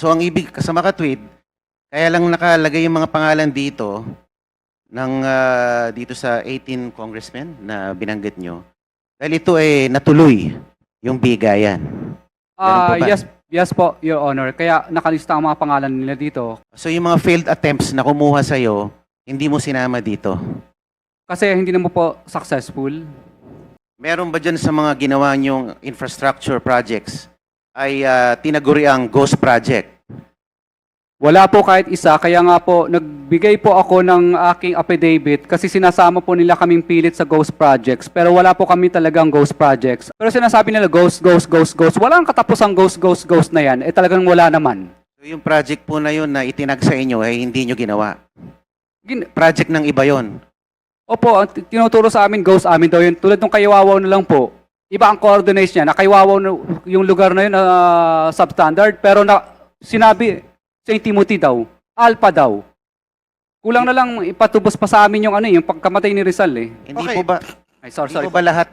So ang ibig sa makatwid, kaya lang nakalagay yung mga pangalan dito ng ah, dito sa 18 congressmen na binanggit nyo. Dahil ito ay natuloy yung bigayan. Ah, ba? yes, yes po, Your Honor. Kaya nakalista ang mga pangalan nila dito. So yung mga failed attempts na kumuha sa'yo, hindi mo sinama dito. Kasi hindi naman po successful. Meron ba dyan sa mga ginawa nyong infrastructure projects ay ah, tinaguri ang ghost project? Wala po kahit isa, kaya nga po nagbigay po ako ng aking affidavit kasi sinasama po nila kaming pilit sa ghost projects. Pero wala po kami talagang ghost projects. Pero sinasabi nila ghost, ghost, ghost, ghost. Walang katapusang ghost, ghost, ghost na yan. Eh talagang wala naman. So yung project po na yun na itinag sa inyo ay hindi nyo ginawa. Gin- Project ng iba yon. Opo, ang t- tinuturo sa amin, ghost amin daw yun. Tulad ng Kayawawaw na lang po. Iba ang coordinates niya. Na Kayawawaw na, yung lugar na yun, ah, substandard. Pero na, sinabi, St. Timothy daw, Alpha daw. Kulang na lang ipatubos pa sa amin yung ano eh, yung pagkamatay ni Rizal eh. Hindi Okay. po ba Ay, sorry, hindi sorry. po ba lahat